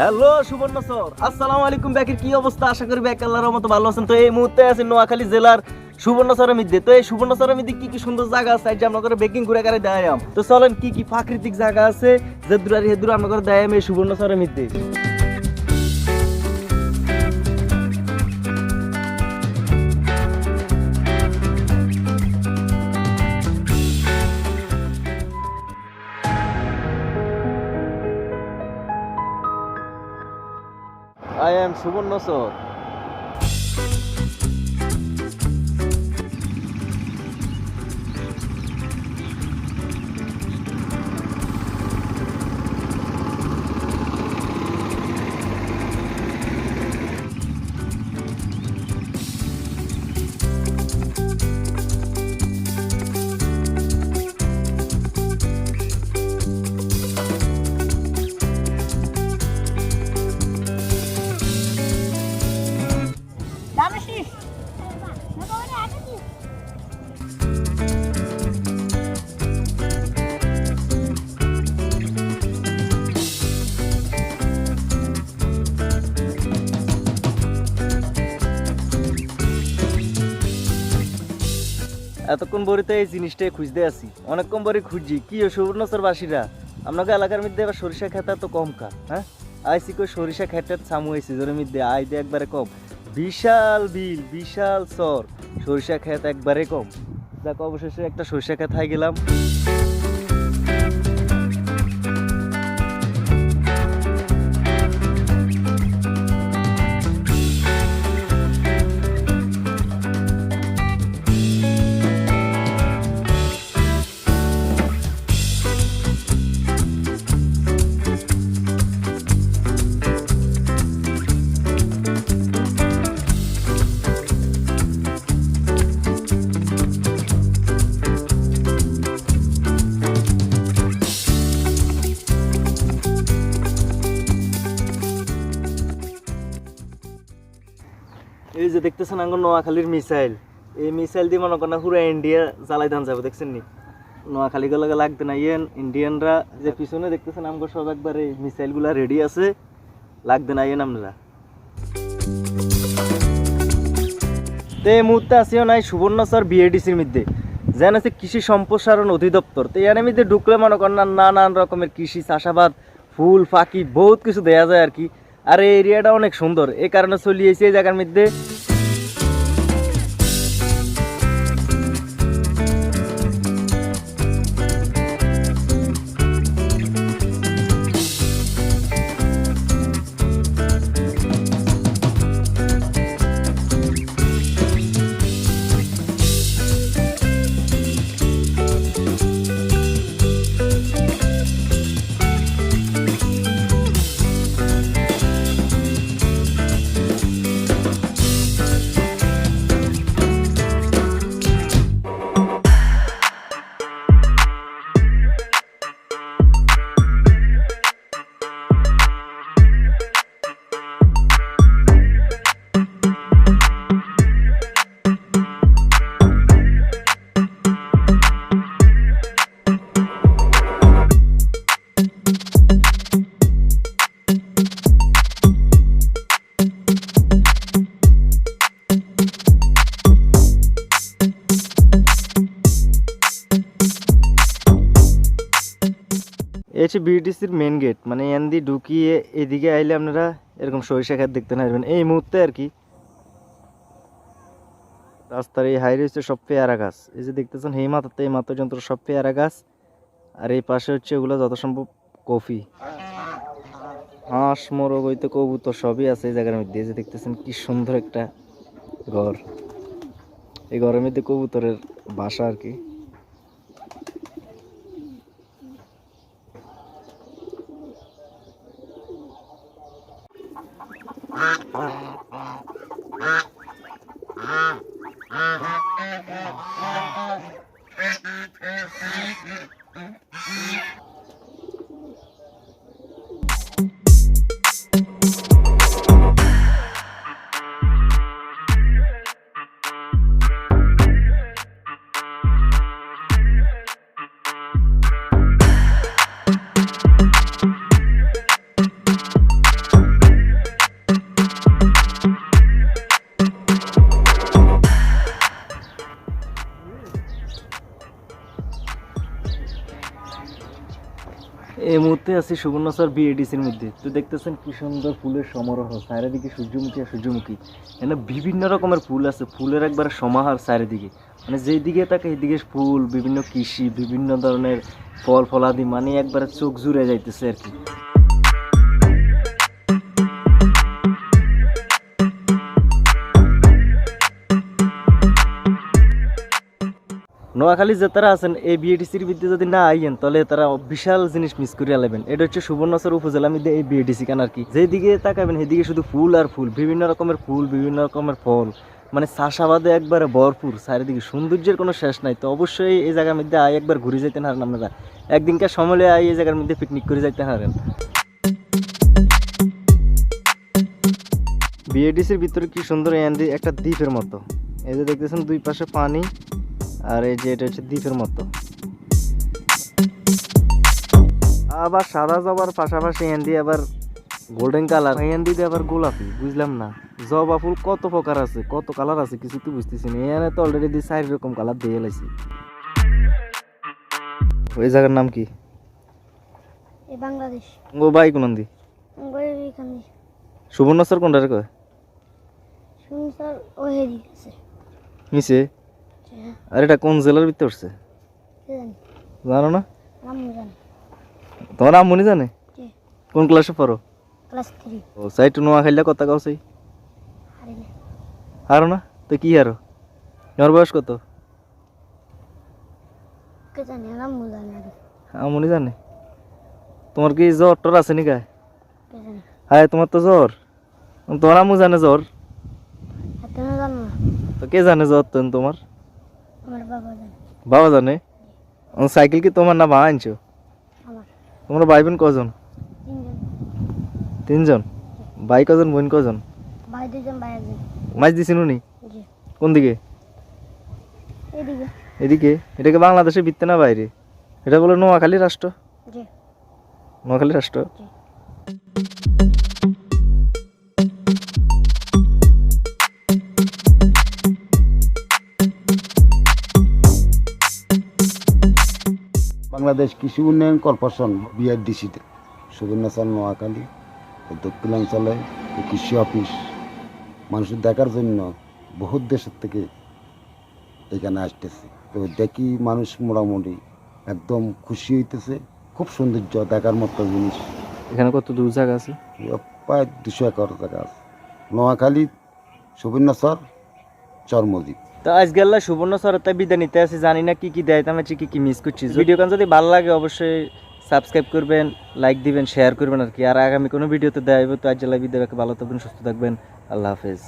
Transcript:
Hello সুবর্ণ sir, আসসালামু আলাইকুম ব্যাকের কি অবস্থা? আশা করি ব্যাক আল্লাহর মতো ভালো আছেন। তো এই মুহূর্তে আছে নোয়াখালী জেলার সুবর্ণ সরমিদ্যে তো এই সুবর্ণ সরমিদ্যে কি কি সুন্দর জায়গা আছে? যে আমরা করে বেকিং ঘুরে করে দেয়াম তো চলেন কি কি প্রাকৃতিক জায়গা আছে? যে দূরারি হেদুর আমরা করে দেয়াম এই সুবর্ণ স্যারের আই এম সুবর্ণ স্যার এতক্ষণ বড়িতে এই জিনিসটাই খুঁজতে আছি। অনেকক্ষণ বড়ি খুঁজছি, কি ও সুবর্ণচর বাসীরা আপনাকে এলাকার মধ্যে এবার সরিষা খেতা তো কম কা হ্যাঁ? আইসি কই সরিষা খেতের সামু এই সিজনের মধ্যে, আই দিয়ে একবারে কম। বিশাল বিল, বিশাল সর সরিষা খেত একবারে কম। যাক অবশেষে একটা সরিষা খেত হাই গেলাম। যে দেখতেছেন আঙ্গুর নোয়াখালীর মিসাইল, এই মিসাইল দিয়ে মনে করেন পুরো ইন্ডিয়া জ্বালাই ধান যাবে, দেখছেন নি? নোয়াখালী গুলো লাগতে না ইয়েন ইন্ডিয়ানরা যে পিছনে দেখতেছেন আমগো সব একবারে মিসাইলগুলা রেডি আছে লাগতে না ইয়েন আপনারা। তো এই মুহূর্তে আসিও নাই সুবর্ণ স্যার বিএডিসির মধ্যে। যেন আছে কৃষি সম্প্রসারণ অধিদপ্তর। তো এর মধ্যে ঢুকলে মনে করেন নানান রকমের কৃষি চাষাবাদ, ফুল, ফাঁকি, বহুত কিছু দেয়া যায় আর কি। আর এই এরিয়াটা অনেক সুন্দর। এই কারণে চলিয়েছি এই জায়গার মধ্যে। এই হচ্ছে বিটিসির মেন গেট মানে এন দিয়ে ঢুকিয়ে এদিকে আইলে আপনারা এরকম সরিষা খাত দেখতে পারবেন এই মুহূর্তে আর কি রাস্তার এই হাইরে হচ্ছে সব পেয়ারা গাছ। এই যে দেখতেছেন এই মাথাতে এই মাথা যন্ত্র সব পেয়ারা গাছ। আর এই পাশে হচ্ছে ওগুলো যত সম্ভব কফি। হাঁস, মোরগ হইতে কবুতর সবই আছে এই জায়গার মধ্যে। এই যে দেখতেছেন কি সুন্দর একটা ঘর। এই ঘরের মধ্যে কবুতরের বাসা আর কি। Ha মুহূর্তে আছি সুবর্ণচর বিএডিসির মধ্যে। তো দেখতেছেন কি সুন্দর ফুলের সমারোহ, চারিদিকে সূর্যমুখী আর সূর্যমুখী। এখানে বিভিন্ন রকমের ফুল আছে, ফুলের একবার সমাহার চারিদিকে। মানে যেই দিকে তাকে এইদিকে ফুল, বিভিন্ন কৃষি, বিভিন্ন ধরনের ফল, ফলাদি মানে একবারে চোখ জুড়ে যাইতেছে আর কি। নোয়াখালী যে তারা আছেন, এই বিএডিসির ভিতরে যদি না আইয়েন, তাহলে তারা বিশাল জিনিস মিস করিয়া লেবেন এটা হচ্ছে সুবর্ণচর উপজেলা মধ্যে এই বিএডিসি কেন আর কি। যেদিকে তাকাবেন, সেদিকে শুধু ফুল আর ফুল, বিভিন্ন রকমের ফুল, বিভিন্ন রকমের ফল। মানে চাষাবাদে একবারে ভরপুর, চারিদিকে সৌন্দর্যের কোনো শেষ নাই। তো অবশ্যই এই জায়গার মধ্যে আই একবার ঘুরে যেতে হারেন আপনারা। একদিনকার সমলে আই এই জায়গার মধ্যে পিকনিক করে যাইতে হারেন। বিএডিসির ভিতরে কি সুন্দর একটা দ্বীপের মতো। এই যে দেখতেছেন দুই পাশে পানি। আর এই যে এটা হচ্ছে দ্বীপের মতো। আবার সাদা জবার পাশাপাশি এন্ডি আবার গোল্ডেন কালার এন্ডি দিয়ে আবার গোলাপি বুঝলাম না। জবা ফুল কত প্রকার আছে কত কালার আছে কিছু তো বুঝতেছি না। এখানে তো অলরেডি দিয়ে চার রকম কালার দিয়ে লাইছি। ওই জায়গার নাম কি? বাংলাদেশ। ও বাই কোন দি গরিব এখানে সুবর্ণচর কোনটারে কয়? শুনি স্যার ও হেরি আছে। নিচে আর এটা কোন জেলার ভিতরে কে জানি। না? তোমার আম্মনি জানে? কোন ক্লাসে পড়ো? ক্লাস থ্রি ও সাইটু নোয়া খাইলে কথা কাউ সেই। হারো না? তো কি হারো? তোমার বয়স কত? আমনি জানে? তোমার কি জ্বর টর আছে নি গায়ে? হায় তোমার তো জ্বর। তোমার আম্মু জানে জ্বর? তো কে জানে জ্বর তোমার? বাবা জানে। বাবা জানে? সাইকেল কি তোমার না বা আনছো? তোমার ভাই বোন কজন? তিনজন। ভাই কজন বোন কজন? মাছ দিছিল নি জি। কোন দিকে? এদিকে। এটাকে বাংলাদেশের ভিত্তে না বাইরে? এটা বলে নোয়াখালী রাষ্ট্র? নোয়াখালী রাষ্ট্র? বাংলাদেশ কৃষি উন্নয়ন কর্পোরেশন বিআরডিসিতে। সুবর্ণচর নোয়াখালী দক্ষিণাঞ্চলে কৃষি অফিস মানুষের দেখার জন্য বহুত দেশের থেকে এখানে আসতেছে। তো দেখি মানুষ মোটামুটি একদম খুশি হইতেছে খুব সৌন্দর্য দেখার মতো জিনিস। এখানে কত দূর জায়গা আছে? প্রায় দুশো একর জায়গা আছে। নোয়াখালী সুবর্ণচর চর্মদ্বীপ তো আজকে আল্লাহ সুবর্ণ সরতা বিদায় নিতে আসি, জানি না কি কি দেয় আমি কি কি মিস করছি। ভিডিও কান যদি ভালো লাগে, অবশ্যই সাবস্ক্রাইব করবেন লাইক দিবেন শেয়ার করবেন আর কি। আর আগামী কোনো ভিডিওতে হবে তো আজ আল্লাহ বিদায় ভালো থাকবেন, সুস্থ থাকবেন, আল্লাহ হাফেজ।